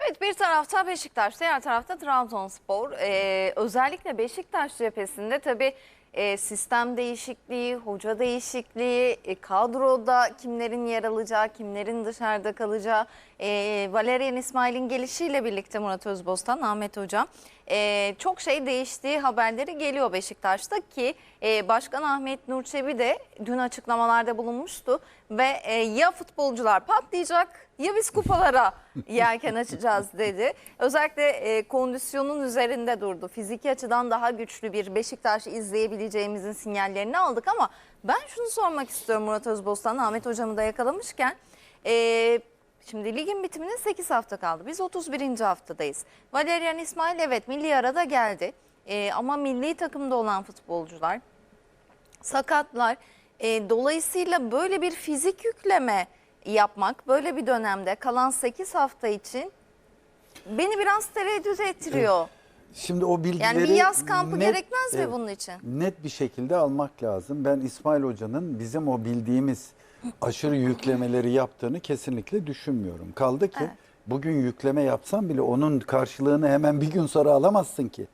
Evet bir tarafta Beşiktaş, diğer tarafta Trabzonspor. Ee, özellikle Beşiktaş cephesinde tabii e, sistem değişikliği, hoca değişikliği, e, kadroda kimlerin yer alacağı, kimlerin dışarıda kalacağı, e, Valerian İsmail'in gelişiyle birlikte Murat Özbostan, Ahmet Hocam e, çok şey değiştiği haberleri geliyor Beşiktaş'ta ki e, Başkan Ahmet Nur Çebi de dün açıklamalarda bulunmuştu ve e, ya futbolcular patlayacak ya biz kupalara yelken açacağız dedi. Özellikle e, kondisyonun üzerinde durdu. Fiziki açıdan daha güçlü bir Beşiktaş izleyebileceğimizin sinyallerini aldık ama ben şunu sormak istiyorum Murat Özbostan, Ahmet Hocam'ı da yakalamışken. E, Şimdi ligin bitimine 8 hafta kaldı. Biz 31. haftadayız. Valerian İsmail evet milli arada geldi. E, ama milli takımda olan futbolcular sakatlar. E, dolayısıyla böyle bir fizik yükleme yapmak böyle bir dönemde kalan 8 hafta için beni biraz tereddüt ettiriyor. Şimdi o bilgileri Yani bir yaz kampı gerekmez mi evet, bunun için? Net bir şekilde almak lazım. Ben İsmail Hoca'nın bizim o bildiğimiz aşırı yüklemeleri yaptığını kesinlikle düşünmüyorum. Kaldı ki Evet. bugün yükleme yapsan bile onun karşılığını hemen bir gün sonra alamazsın ki.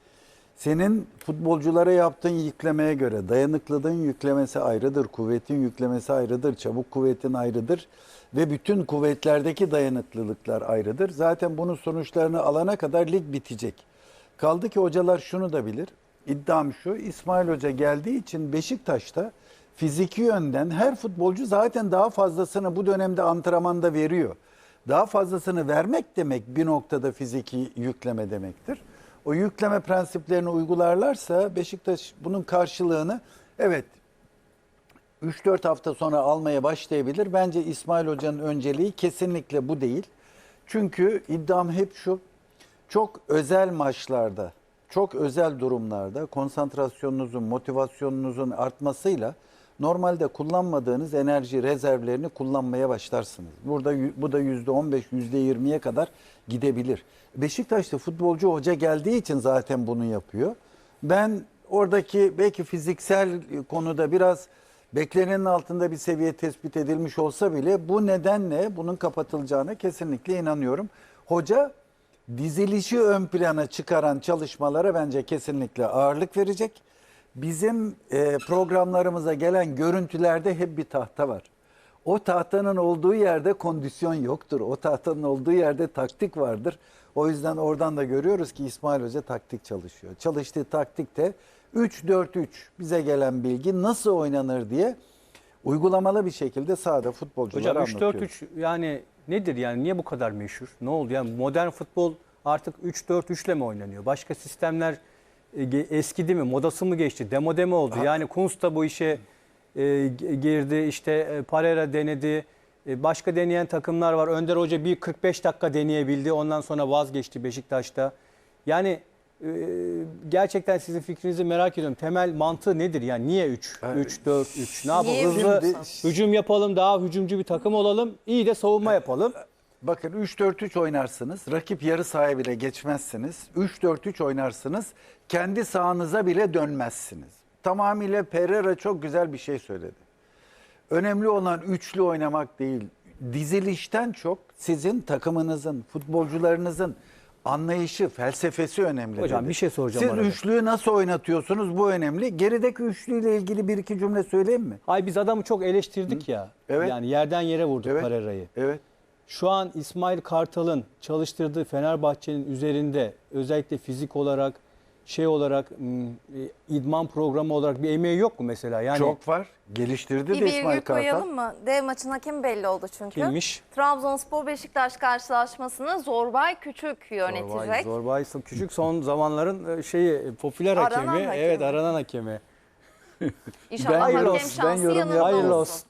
Senin futbolculara yaptığın yüklemeye göre dayanıklılığın yüklemesi ayrıdır, kuvvetin yüklemesi ayrıdır, çabuk kuvvetin ayrıdır ve bütün kuvvetlerdeki dayanıklılıklar ayrıdır. Zaten bunun sonuçlarını alana kadar lig bitecek. Kaldı ki hocalar şunu da bilir. İddiam şu, İsmail Hoca geldiği için Beşiktaş'ta fiziki yönden her futbolcu zaten daha fazlasını bu dönemde antrenmanda veriyor. Daha fazlasını vermek demek bir noktada fiziki yükleme demektir. O yükleme prensiplerini uygularlarsa Beşiktaş bunun karşılığını evet 3-4 hafta sonra almaya başlayabilir. Bence İsmail Hoca'nın önceliği kesinlikle bu değil. Çünkü iddiam hep şu. Çok özel maçlarda, çok özel durumlarda konsantrasyonunuzun, motivasyonunuzun artmasıyla normalde kullanmadığınız enerji rezervlerini kullanmaya başlarsınız. Burada bu da %15, %20'ye kadar gidebilir. Beşiktaş'ta futbolcu hoca geldiği için zaten bunu yapıyor. Ben oradaki belki fiziksel konuda biraz beklenenin altında bir seviye tespit edilmiş olsa bile bu nedenle bunun kapatılacağına kesinlikle inanıyorum. Hoca dizilişi ön plana çıkaran çalışmalara bence kesinlikle ağırlık verecek. Bizim e, programlarımıza gelen görüntülerde hep bir tahta var. O tahtanın olduğu yerde kondisyon yoktur. O tahtanın olduğu yerde taktik vardır. O yüzden oradan da görüyoruz ki İsmail Hoca taktik çalışıyor. Çalıştığı taktikte 3-4-3 bize gelen bilgi nasıl oynanır diye uygulamalı bir şekilde sahada futbolculara Hocam anlatıyor. 3-4-3 yani nedir yani niye bu kadar meşhur? Ne oldu? Yani modern futbol artık 3-4-3 ile mi oynanıyor? Başka sistemler eskidi mi? Modası mı geçti? Demode mi oldu? Yani Kunz da bu işe e, girdi. İşte e, Parera denedi. E, başka deneyen takımlar var. Önder Hoca bir 45 dakika deneyebildi. Ondan sonra vazgeçti Beşiktaş'ta. Yani e, gerçekten sizin fikrinizi merak ediyorum. Temel mantığı nedir? Yani niye 3 3 4 3? Ne yapalım? Hızlı hücum yapalım, daha hücumcu bir takım olalım. İyi de savunma yapalım. Bakın 3-4-3 oynarsınız. Rakip yarı sahaya bile geçmezsiniz. 3-4-3 oynarsınız. Kendi sahanıza bile dönmezsiniz. Tamamıyla Pereira çok güzel bir şey söyledi. Önemli olan üçlü oynamak değil. Dizilişten çok sizin takımınızın, futbolcularınızın anlayışı, felsefesi önemli. Hocam dedi. bir şey soracağım Siz arada. üçlüyü nasıl oynatıyorsunuz bu önemli. Gerideki üçlüyle ilgili bir iki cümle söyleyeyim mi? Ay biz adamı çok eleştirdik ya. Evet. Yani yerden yere vurduk Evet. Parera'yı. Evet. Şu an İsmail Kartal'ın çalıştırdığı Fenerbahçe'nin üzerinde özellikle fizik olarak şey olarak e, idman programı olarak bir emeği yok mu mesela? Yani Çok var. Geliştirdi Bir de İsmail Kartal. koyalım mı? Dev maçın hakemi belli oldu çünkü. Kimmiş? Trabzonspor Beşiktaş karşılaşmasını Zorbay Küçük yönetecek. Zorbay, Zorbay küçük son zamanların e, şeyi popüler Aranan hakemi. hakemi. Evet aranan hakemi. İnşallah Ben hakem şansı ben yorum yanında. Hayırlı olsun. olsun.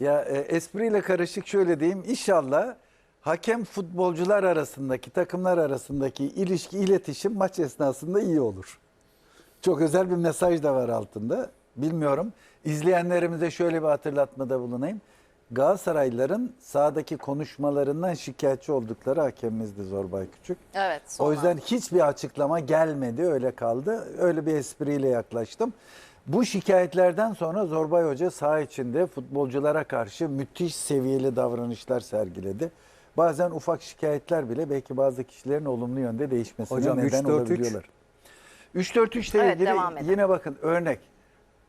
Ya e, espriyle karışık şöyle diyeyim. İnşallah hakem futbolcular arasındaki, takımlar arasındaki ilişki, iletişim maç esnasında iyi olur. Çok özel bir mesaj da var altında. Bilmiyorum. İzleyenlerimize şöyle bir hatırlatmada bulunayım. Galatasaraylıların sahadaki konuşmalarından şikayetçi oldukları hakemimizdi Zorbay Küçük. Evet. O sonra. yüzden hiçbir açıklama gelmedi, öyle kaldı. Öyle bir espriyle yaklaştım. Bu şikayetlerden sonra Zorbay Hoca saha içinde futbolculara karşı müthiş seviyeli davranışlar sergiledi. Bazen ufak şikayetler bile belki bazı kişilerin olumlu yönde değişmesine Hocam, neden 3-4-3. olabiliyorlar. 3-4-3 ile Evet, ilgili yine bakın örnek.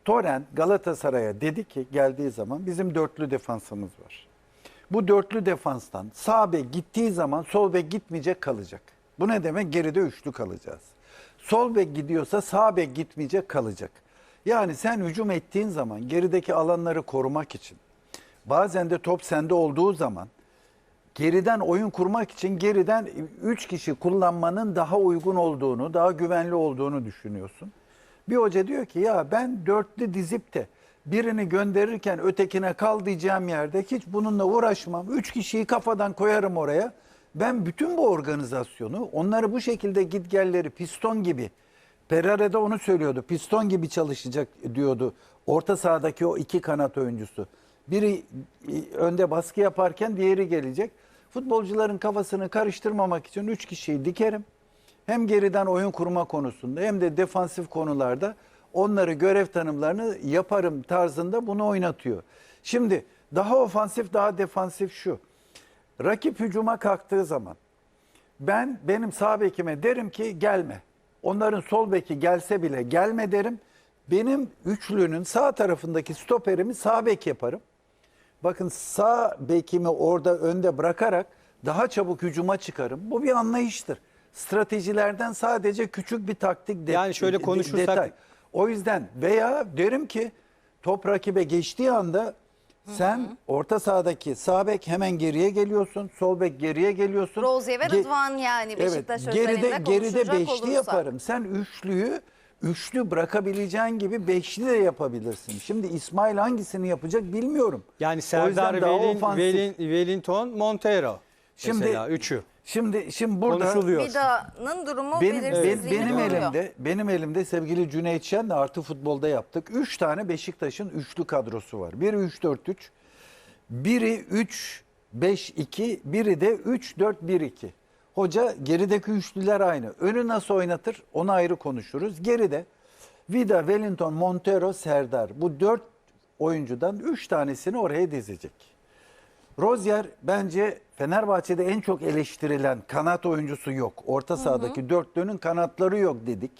Toren Galatasaray'a dedi ki geldiği zaman bizim dörtlü defansımız var. Bu dörtlü defanstan sağ bek gittiği zaman sol bek gitmeyecek kalacak. Bu ne demek? Geride üçlü kalacağız. Sol bek gidiyorsa sağ bek gitmeyecek kalacak. Yani sen hücum ettiğin zaman gerideki alanları korumak için bazen de top sende olduğu zaman geriden oyun kurmak için geriden 3 kişi kullanmanın daha uygun olduğunu, daha güvenli olduğunu düşünüyorsun. Bir hoca diyor ki ya ben dörtlü dizip de birini gönderirken ötekine kal diyeceğim yerde hiç bununla uğraşmam. Üç kişiyi kafadan koyarım oraya. Ben bütün bu organizasyonu onları bu şekilde gitgelleri piston gibi Pereira da onu söylüyordu. Piston gibi çalışacak diyordu. Orta sahadaki o iki kanat oyuncusu. Biri e, önde baskı yaparken diğeri gelecek. Futbolcuların kafasını karıştırmamak için üç kişiyi dikerim. Hem geriden oyun kurma konusunda hem de defansif konularda onları görev tanımlarını yaparım tarzında bunu oynatıyor. Şimdi daha ofansif daha defansif şu. Rakip hücuma kalktığı zaman ben benim sağ bekime derim ki gelme. Onların sol beki gelse bile gelme derim. Benim üçlünün sağ tarafındaki stoperimi sağ bek yaparım. Bakın sağ bekimi orada önde bırakarak daha çabuk hücuma çıkarım. Bu bir anlayıştır. Stratejilerden sadece küçük bir taktik de- Yani şöyle de- konuşursak- detay. O yüzden veya derim ki top rakibe geçtiği anda sen orta sahadaki sağ bek hemen geriye geliyorsun, sol bek geriye geliyorsun. Rozier ve Ge- Rıdvan yani Beşiktaş evet, geride, özelinde geride konuşacak beşli olursak. yaparım. Sen üçlüyü üçlü bırakabileceğin gibi beşli de yapabilirsin. Şimdi İsmail hangisini yapacak bilmiyorum. Yani Serdar, daha Velin, ofansif. Velin, Wellington, Montero. Şimdi- mesela üçü. Şimdi şimdi burada Konuşuluyor. Vida'nın durumu benim, ben- belirsizliğini benim koruyor. elimde benim elimde sevgili Cüneyt Şen'le artı futbolda yaptık. Üç tane Beşiktaş'ın üçlü kadrosu var. Biri 3-4-3, biri 3-5-2, biri de 3-4-1-2. Hoca gerideki üçlüler aynı. Önü nasıl oynatır onu ayrı konuşuruz. Geride Vida, Wellington, Montero, Serdar. Bu dört oyuncudan üç tanesini oraya dizecek. Rozier bence Fenerbahçe'de en çok eleştirilen kanat oyuncusu yok. Orta sahadaki dörtlünün kanatları yok dedik.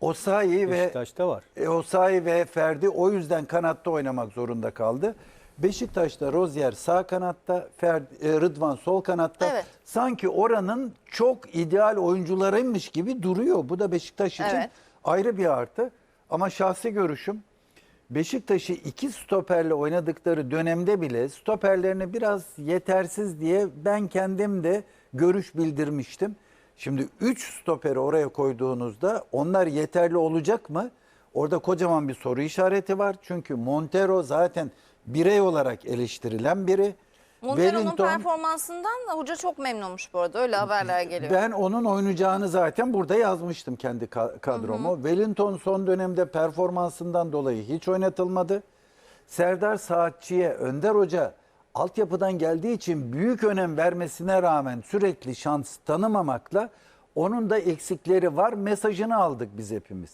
Osayi ve Beşiktaş'ta var. e, Osayi ve Ferdi o yüzden kanatta oynamak zorunda kaldı. Beşiktaş'ta Rozier sağ kanatta, Ferdi, e, Rıdvan sol kanatta. Evet. Sanki oranın çok ideal oyuncularıymış gibi duruyor. Bu da Beşiktaş için Evet. ayrı bir artı. Ama şahsi görüşüm Beşiktaş'ı iki stoperle oynadıkları dönemde bile stoperlerine biraz yetersiz diye ben kendim de görüş bildirmiştim. Şimdi 3 stoperi oraya koyduğunuzda onlar yeterli olacak mı? Orada kocaman bir soru işareti var. Çünkü Montero zaten birey olarak eleştirilen biri. Montero'nun Wellington- performansından da hoca çok memnunmuş bu arada. Öyle haberler geliyor. ben onun oynayacağını zaten burada yazmıştım kendi ka- kadromu. Wellington son dönemde performansından dolayı hiç oynatılmadı. Serdar Saatçı'ya Önder Hoca altyapıdan geldiği için büyük önem vermesine rağmen sürekli şans tanımamakla onun da eksikleri var mesajını aldık biz hepimiz.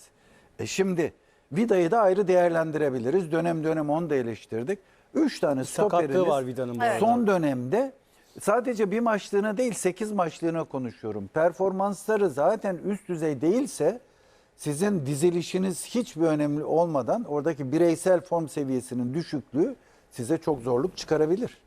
E şimdi Vida'yı da ayrı değerlendirebiliriz. Dönem dönem onu da eleştirdik. Üç tane Sakatlığı stoperiniz var Vida'nın bu arada. son dönemde sadece bir maçlığına değil 8 maçlığına konuşuyorum. Performansları zaten üst düzey değilse sizin dizilişiniz hiçbir önemli olmadan oradaki bireysel form seviyesinin düşüklüğü size çok zorluk çıkarabilir.